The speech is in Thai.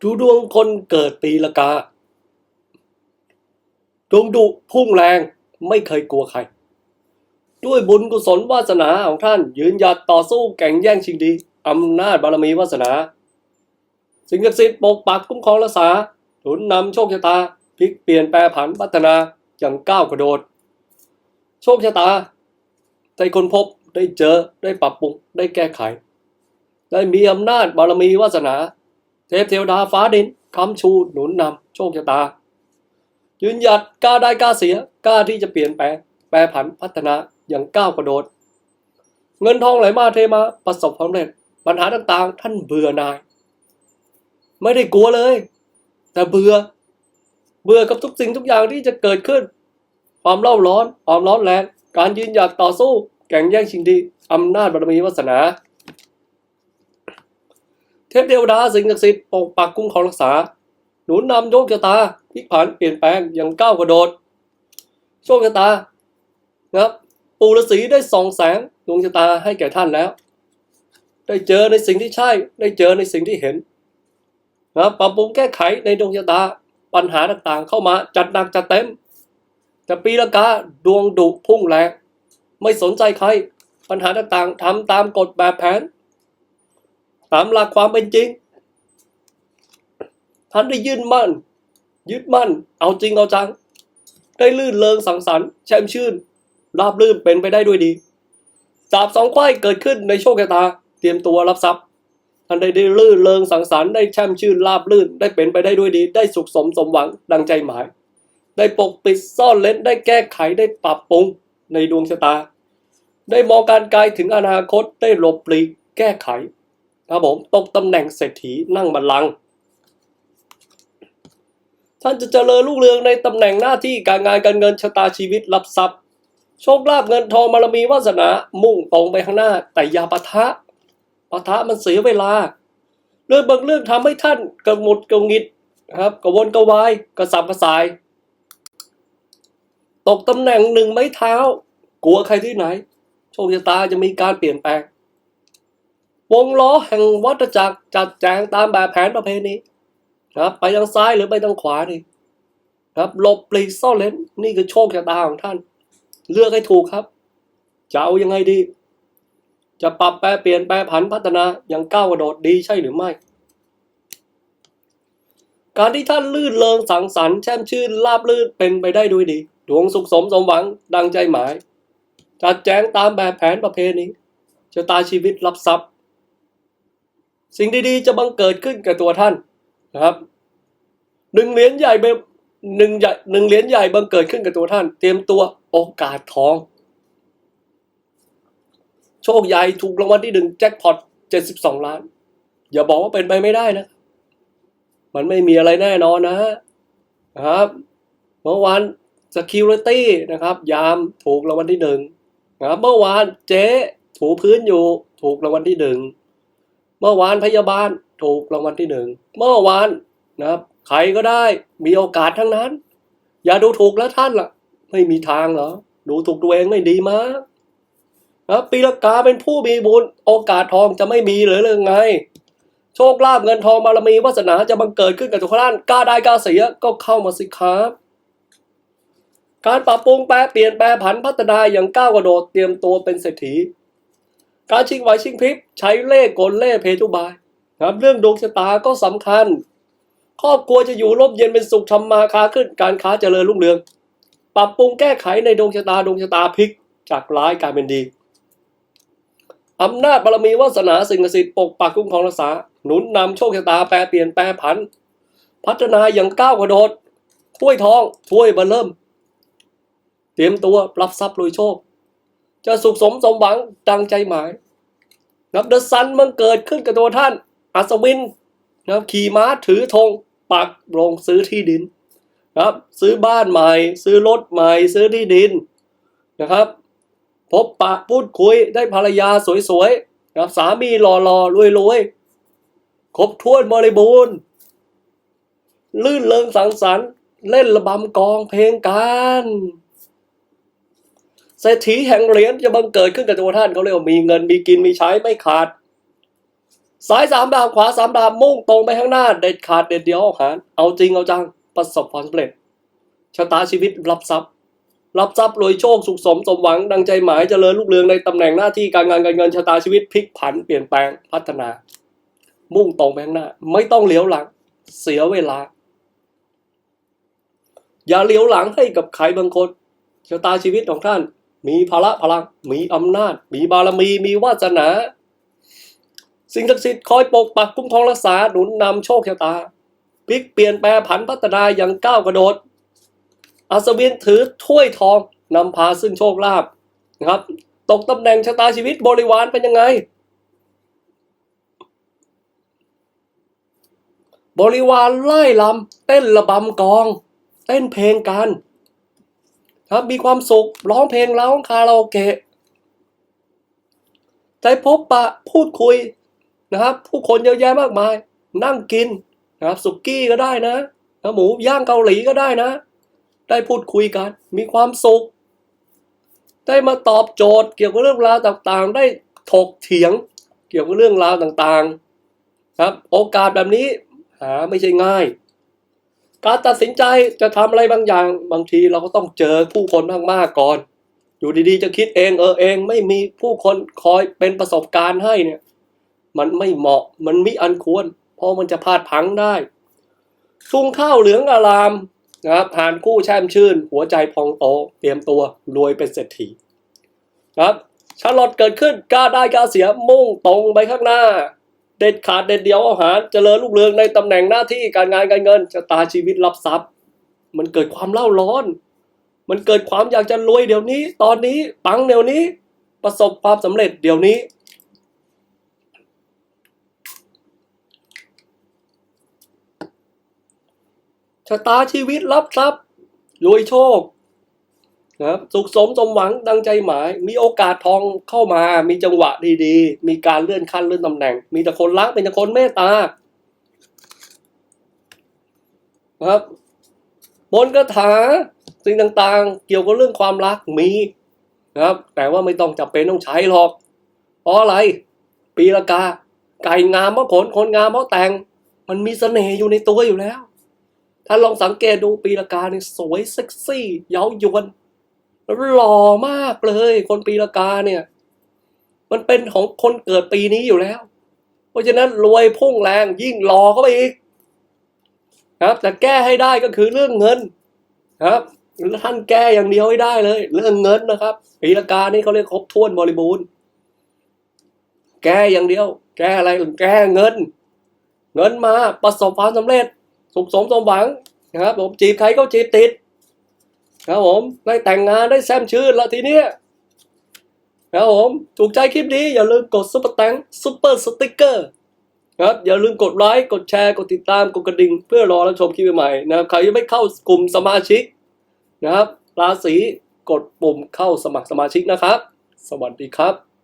ดูดวงคนเกิดปีละกา ดวงดุพุ่งแรงไม่เคยกลัวใคร ด้วยบุญกุศลวาสนาของท่าน ยืนหยัดต่อสู้แข่งแย่งชิงดีอำนาจบารมีวาสนา สิ่งศักดิ์สิทธิ์ปกปักคุ้มครองรักษาหนุนนำโชคชะตาพลิกเปลี่ยนแปลผันพัฒนาอย่างก้าวกระโดด โชคชะตาได้คนพบได้เจอได้ปรับปรุงได้แก้ไข ได้มีอำนาจบารมีวาสนา เทพเทวดาฟ้าดินคำชูหนุนนำโชคชะตา ยืนหยัดกล้าได้กล้าเสียกล้าที่จะเปลี่ยนแปลงแปรผันพัฒนาอย่างก้าวกระโดด เงินทองไหลมาเทมาประสบความสำเร็จปัญหาต่างๆ ท่านเบื่อนาย ไม่ได้กลัวเลย แต่เบื่อ เบื่อกับทุกสิ่งทุกอย่างที่จะเกิดขึ้น ความเล่าร้อน ความร้อนแรงการยืนหยัดต่อสู้ แข่งแย่งชิงดีอำนาจบารมีวาสนา เทพเทวดาสิ่งศักดิ์สิทธิ์ปกปักคุ้มครองรักษา หนุนนำโชคชะตาพลิกผันเปลี่ยนแปลงอย่างก้าวกระโดด โชคชะตานะครับปู่ฤาษีได้ส่องแสงดวงชะตาให้แก่ท่านแล้ว ได้เจอในสิ่งที่ใช่ ได้เจอในสิ่งที่เห็นนะครับปรับปรุงแก้ไขในดวงชะตาปัญหาต่างๆ เข้ามาจัดหนักจัดเต็มแต่ปีละกาดวงดุพุ่งแรงไม่สนใจใคร ปัญหาต่างๆทำตามกฎแบบแผน ตามหลักความเป็นจริง ท่านได้ยื่นมั่น ยึดมั่น เอาจริงเอาจัง ได้ลื่นเลิงสังสรรค์แช่มชื่น ราบรื่นเป็นไปได้ด้วยดีสาบสองควายเกิดขึ้นในโชคชะตา เตรียมตัวรับทรัพย์ ท่านได้ได้ลื่นเลิงสังสรรค์ได้แช่มชื่นราบรื่นได้เป็นไปได้ด้วยดี ได้สุขสมสมหวังดังใจหมาย ได้ปกปิดซ่อนเล้นได้แก้ไขได้ปรับปรุงในดวงชะตา ได้มองการไกลถึงอนาคตได้หลบปลีกแก้ไข ครับผมตกตำแหน่งเศรษฐีนั่งบัลลังก์ท่านจะเจริญรุ่งเรืองในตำแหน่งหน้าที่การงานการเงินชะตาชีวิตรับทรัพย์โชคลาภเงินทองบารมีวาสนามุ่งตรงไปข้างหน้า แต่อย่าปะทะปะทะมันเสียเวลา เรื่องบางเรื่องทำให้ท่านกระหมดกระหงิดครับกระวนกระวายกระสับกระส่าย ตกตำแหน่งหนึ่งไม้เท้า กลัวใครที่ไหน โชคชะตาจะมีการเปลี่ยนแปลง วงล้อแห่งวัฏจักรจัดแจงตามแบบแผนประเพณีครับไปทางซ้ายหรือไปทางขวานี่ครับหลบปลีกซ่อนเลนนี่คือโชคชะตาของท่าน เลือกให้ถูกครับ จะเอายังไงดี จะปรับแปลเปลี่ยนแปลผันพัฒนาอย่างก้าวกระโดดดีใช่หรือไม่ การที่ท่านลื่นเริงสังสรรค์แช่มชื่นลาบลื่นเป็นไปได้ด้วยดี ดวงสุขสมสมหวังดังใจหมาย จัดแจงตามแบบแผนประเพณีชะตาชีวิตรับทรัพย์ สิ่งดีๆ จะบังเกิดขึ้นกับตัวท่านนะครับหนึ่งเหรียญใหญ่แบหนึ่งใหญ่หนึ่งเหรียญใหญ่บังเกิดขึ้นกับตัวท่าน เตรียมตัวโอกาสทอง โชคใหญ่ถูกรางวัลที่หนึ่งแจ็คพอตเจ็ดสิบสองล้าน อย่าบอกว่าเป็นไปไม่ได้นะ มันไม่มีอะไรแน่นอนนะนะครับเมื่อวาน security นะครับ ยามถูกรางวัลที่หนึ่งนะครับเมื่อวานเจ๊ถูพื้นอยู่ถูกรางวัลที่หนึ่ง เมื่อวานพยาบาลถูกรางวัลที่หนึ่งเมื่อวานนะครับใครก็ได้มีโอกาสทั้งนั้น อย่าดูถูกแล้วท่านล่ะ ไม่มีทางเหรอดูถูกตัวเองไม่ดีมากนะปีละกาเป็นผู้มีบุญ โอกาสทองจะไม่มีหรือเรื่องไง โชคลาภเงินทองบารมีวาสนาจะบังเกิดขึ้นกับทุกท่านกล้าได้กล้าเสียก็เข้ามาสิครับการปรับปรุงแปลเปลี่ยนแปลผันพัฒนาอย่างก้าวกระโดดเตรียมตัวเป็นเศรษฐี การชิงไหวชิงพริบใช้เล่กลเล่เพทุบายครับเรื่องดวงชะตาก็สำคัญ ครอบครัวจะอยู่ร่มเย็นเป็นสุขทำมาค้าขึ้นการค้าเจริญรุ่งเรือง ปรับปรุงแก้ไขในดวงชะตาดวงชะตาพลิกจากร้ายกลายเป็นดีอำนาจบารมีวาสนาสิ่งศักดิ์สิทธิ์ปกปักคุ้มครองรักษาหนุนนำโชคชะตาแปรเปลี่ยนแปรผัน พัฒนาอย่างก้าวกระโดดถ้วยทองถ้วยบอร์เริ่ม เตรียมตัวรับทรัพย์รวยโชค จะสุขสมสมหวังดังใจหมายนับเดอะซันมันเกิดขึ้นกับตัวท่าน อัศวินนะครับขี่ม้าถือธงปักลงซื้อที่ดินนะครับ ซื้อบ้านใหม่ ซื้อรถใหม่ ซื้อที่ดินนะครับ พบปะพูดคุยได้ภรรยาสวยๆนะครับสามีหล่อๆรวยๆครบถ้วนบริบูรณ์ลื่นเริงสังสรรค์ เล่นระบำกองเพลงกัน ศรษฐีแห่งเหรียญจะบังเกิดขึ้นกับตัวท่านเขาเรียกว่ามีเงินมีกินมีใช้ไม่ขาด ซ้ายสามดาบขวาสามดาบมุ่งตรงไปข้างหน้า เด็ดขาดเด็ดเดียวอาหาร เอาจริงเอาจังประสบความสำเร็จชะตาชีวิตรับทรัพย์ รับทรัพย์รวยโชคสุขสมสมหวังดังใจหมายเจริญรุ่งเรืองในตำแหน่งหน้าที่การงานการเงินชะตาชีวิตพลิกผันเปลี่ยนแปลงพัฒนา มุ่งตรงไปข้างหน้า ไม่ต้องเลี้ยวหลัง เสียเวลา อย่าเลี้ยวหลังให้กับใครบางคนชะตาชีวิตของท่าน มีพละพลัง มีอำนาจ มีบารมี มีวาสนา สิ่งศักดิ์สิทธิ์คอยปกปักคุ้มครองรักษาหนุนนำโชคชะตาพลิกเปลี่ยนแปลงผันพัฒนาอย่างก้าวกระโดด อัศวินถือถ้วยทองนำพาซึ่งโชคลาภนะครับ ตกตำแหน่งชะตาชีวิตบริวารเป็นยังไง บริวารไล่ลำเต้นระบำกอง เต้นเพลงกัน ครับมีความสุขร้องเพลงร้องคาราโอเกะใจพบปะพูดคุยนะครับ ผู้คนเยอะแยะมากมาย นั่งกินนะครับสุกี้ก็ได้นะนะหมูย่างเกาหลีก็ได้นะ ได้พูดคุยกัน มีความสุข ได้มาตอบโจทย์เกี่ยวกับเรื่องราวต่างๆ ได้ถกเถียงเกี่ยวกับเรื่องราวต่างๆ ครับ โอกาสแบบนี้หาไม่ใช่ง่าย การตัดสินใจจะทำอะไรบางอย่าง บางทีเราก็ต้องเจอผู้คนมากๆก่อน อยู่ดีๆ จะคิดเองเออเองไม่มีผู้คนคอยเป็นประสบการณ์ให้เนี่ย มันไม่เหมาะมันมิอันควร เพราะมันจะพลาดพังได้ชุงข้าวเหลืองอารามนะครับหานคู่แช่มชื่น หัวใจพองโต เตรียมตัวรวยเป็นเศรษฐีนะครับชาลอตเกิดขึ้นกล้าได้กล้าเสียมุ่งตรงไปข้างหน้า เด็ดขาดเด็ดเดียวอาหารเจริญรุ่งเรืองในตำแหน่งหน้าที่การงานการเงินชะตาชีวิตรับทรัพย์ มันเกิดความเล่าร้อน มันเกิดความอยากจะรวยเดี๋ยวนี้ ตอนนี้ปังเดี๋ยวนี้ ประสบความสำเร็จเดี๋ยวนี้ ชะตาชีวิตรับทรัพย์รวยโชค นะครับสุขสมสมหวังดังใจหมาย มีโอกาสทองเข้ามา มีจังหวะดีๆ มีการเลื่อนขั้นเลื่อนตำแหน่ง มีแต่คนรักเป็นแต่คนเมตตานะครับบนกระถาสิ่งต่างๆ เกี่ยวกับเรื่องความรักมีนะครับ แต่ว่าไม่ต้องจำเป็นต้องใช้หรอก เพราะอะไร ปีละกา ไก่งามเพราะขนคนงามเพราะแต่ง มันมีเสน่ห์อยู่ในตัวอยู่แล้ว ถ้าลองสังเกตดูปีละกาเนี่ยสวยเซ็กซี่ เย้ายวน หล่อมากเลย คนปีละกาเนี่ย มันเป็นของคนเกิดปีนี้อยู่แล้ว เพราะฉะนั้นรวยพุ่งแรงยิ่งหล่อเข้าไปอีกครับแต่แก้ให้ได้ก็คือเรื่องเงินครับท่านแก้อย่างเดียวให้ได้เลย เรื่องเงินนะครับ ปีละกานี่เขาเรียกครบถ้วนบริบูรณ์แก้อย่างเดียว แก้อะไรแก้เงิน เงินมาประสบความสำเร็จ สุขสมสมหวังนะครับผมจีบใครก็จีบติด ครับผมได้แต่งงานได้แซมชื่นแล้วทีเนี้ยครับผมถูกใจคลิปนี้อย่าลืมกดซุปเปอร์แตงซุปเปอร์สติ๊กเกอร์ครับอย่าลืมกดไลค์กดแชร์กดติดตามกดกระดิ่ง เพื่อรอรับชมคลิปใหม่ๆนะครับใครยังไม่เข้ากลุ่มสมาชิกนะครับราศีกดปุ่มเข้าสมัครสมาชิกนะครับ สวัสดีครับ